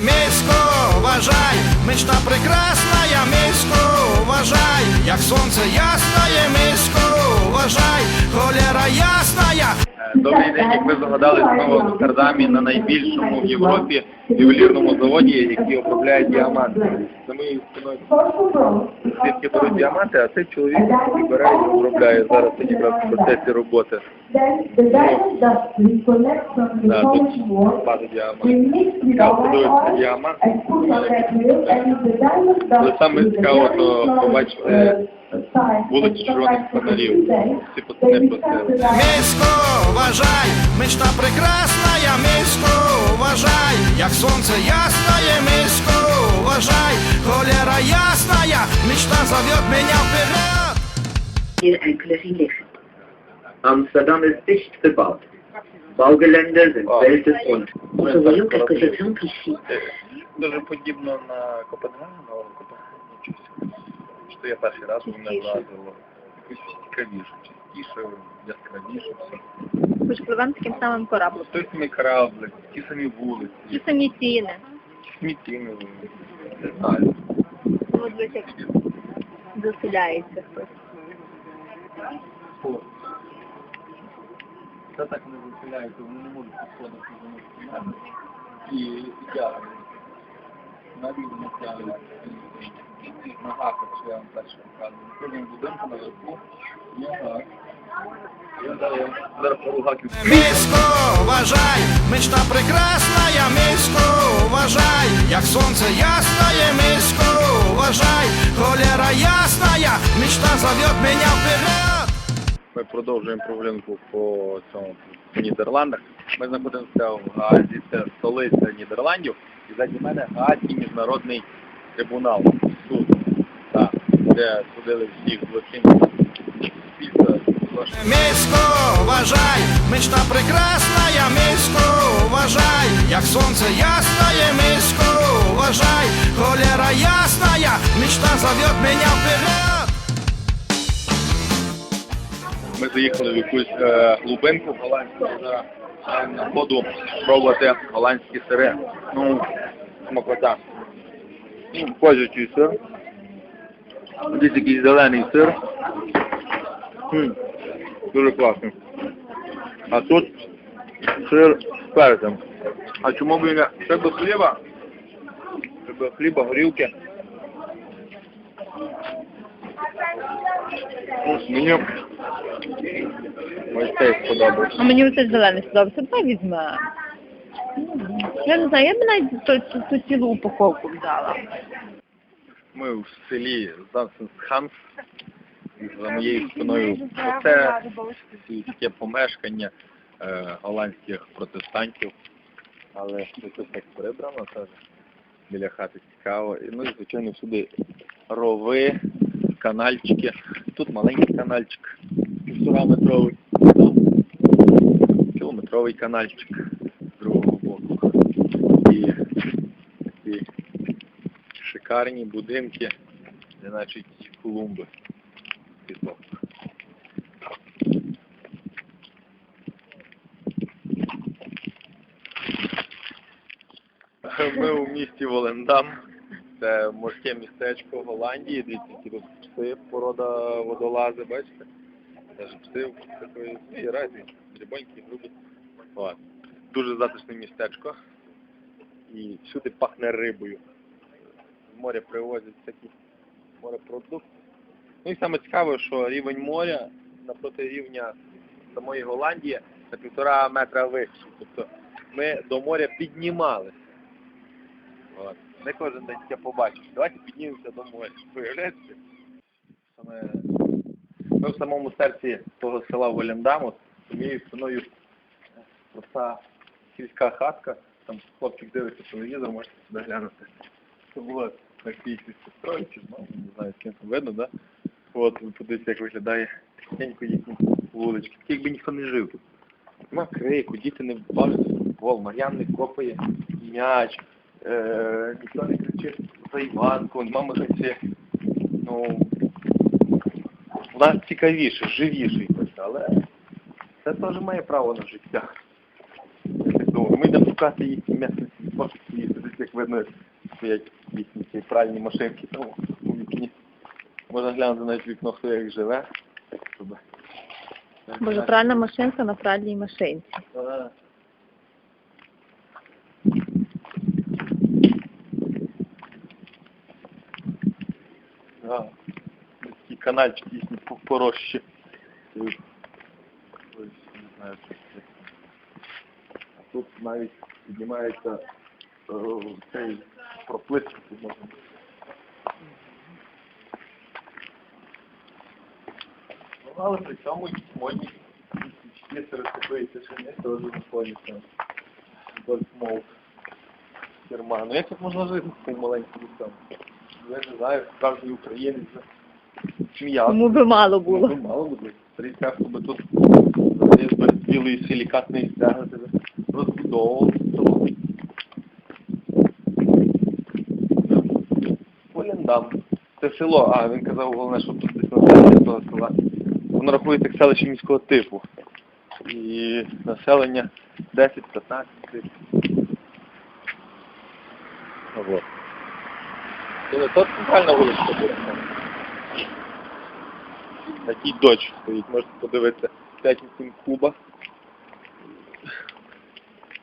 Місько, вважай, мечта прекрасна, я місько, вважай, як сонце ясне, місько, вважай, холера ясная, Е, Добрий день, як ви згадали, знову в Амстердамі на найбільшому в Європі ювелірному заводі, який обробляє діаманти. За моєю спиною свідки беруть діаманти, а цей чоловік бере і обробляє. Зараз якраз в процесі роботи. Тут на діамант. Але саме цікаво, то побачити вулиці червоних фонарів. Всі пацани просили. місько, вважай, мечта прекрасна, я місько, вважай, як сонце ясне, місько, вважай, холера ясная, мечта зовет меня вперед. Hier enkele liggen. Amsterdam ist dicht gebaut. Baugelände sind Oh. weltesrund. Nous voyons quelques exemples ici. Дуже подібно на Копенгаген, але Копенгаген. Що я перший раз у мене вразило. Якось цікавіше, чистіше, яскравіше все. Ми ж пливемо таким самим кораблем. Той самий кораблик, ті самі вулиці, Ті самі ціни. тіни, не знаю. Ну, як заселяється хтось. Це так не виселяється, вони не можуть підходити до них і тягли. Навіть вони тягли на гаках, що я вам перше показую. В кожному будинку наверху є гак. Я зараз зараз пару гаків Місько, вважай, мечта прекрасна, я місько, вважай, як сонце ясне, місько, вважай, холера ясная, мечта зовет меня вперед. Ми продовжуємо прогулянку по цьому Нідерландах. Ми знаходимося в Гаазі, це столиця Нідерландів, і ззаді мене Гаазький міжнародний трибунал, де судили всіх злочинців світу. Місько, вважай, мечта прекрасна, я місько, вважай, як сонце ясне, місько, вважай, холера ясная, мечта зовет меня вперед. Ми заїхали в якусь е, глибинку голландську, маємо на ходу пробувати голландські сири. Ну, смакота. Козячий сир. Десь якийсь зелений сир. М, Дуже класний. А тут сир з перцем. А чому б не? До хліба? Ще хліба, горілки. Мені ось цей сподобався. А мені оце зелений сподобався. Давай візьмемо. Я не знаю, я б навіть ту, ту, ту цілу упаковку взяла. Ми в селі Зансенсханс. За моєю спиною оце таке помешкання е, голландських протестантів. Але якось так прибрано теж біля хати цікаво. І, ну і звичайно всюди рови, канальчики. Тут маленький канальчик, півтораметровий, там кілометровий канальчик з другого боку. І такі шикарні будинки, де значить клумби. Ми у місті Волендам. Це морське містечко Голландії. Дивіться, які тут пси, порода водолази, бачите? Теж пси такої разі, дрібонькі, грубі. Дуже затишне містечко. І всюди пахне рибою. З моря привозять такі морепродукти. Ну і саме цікаве, що рівень моря напроти рівня самої Голландії на півтора метра вищий. Тобто ми до моря піднімалися. От. Не кожен день таке побачиш. Давайте піднімемося до моря. Виявляється, саме ми в самому серці того села Воліндаму, з моєю спиною проста сільська хатка, там хлопчик дивиться телевізор, можете сюди глянути. Це було такий зі сестрою чи з мамою, не знаю, з ким там видно, да? От, ви подивіться, як виглядає тихенько їхні вулички. Так якби ніхто не жив тут. Нема крику, діти не бавляться футбол, Мар'ян не копає м'яч, е, ніхто не кричить за Іванку, нема махаці. Ну, у нас цікавіше, живіше якось, але це теж має право на життя. Ми йдемо шукати їхні бачите, їсти, як видно, стоять їхні ці пральні машинки там у вікні. Можна глянути навіть вікно, хто як живе. Боже, пральна машинка на пральній машинці. А. Такі канальчики їхні по- порожчі. Ось, не знаю, що це. А тут навіть піднімається е, цей проплитки можна. Ну, але при цьому якісь модні свічки серед такої тишини теж знаходяться. Гольф мов. Фірма. Ну як тут можна жити з цим маленьким лісом? Я не знаю, справжній українець. Сміявся. Кому би мало було. Ну, мало буде. Скажу, би тут білої силікатної стяги розбудовував Поліндам. Це село, а він казав головне, що тут десь населення того села. Воно рахується як селище міського типу. І населення 10-15 тисяч. Вот. То центральна вулиця буде. Такий дощ стоїть, можете подивитися. 5-7 куба.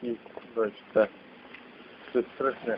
І дощ. Це страшне.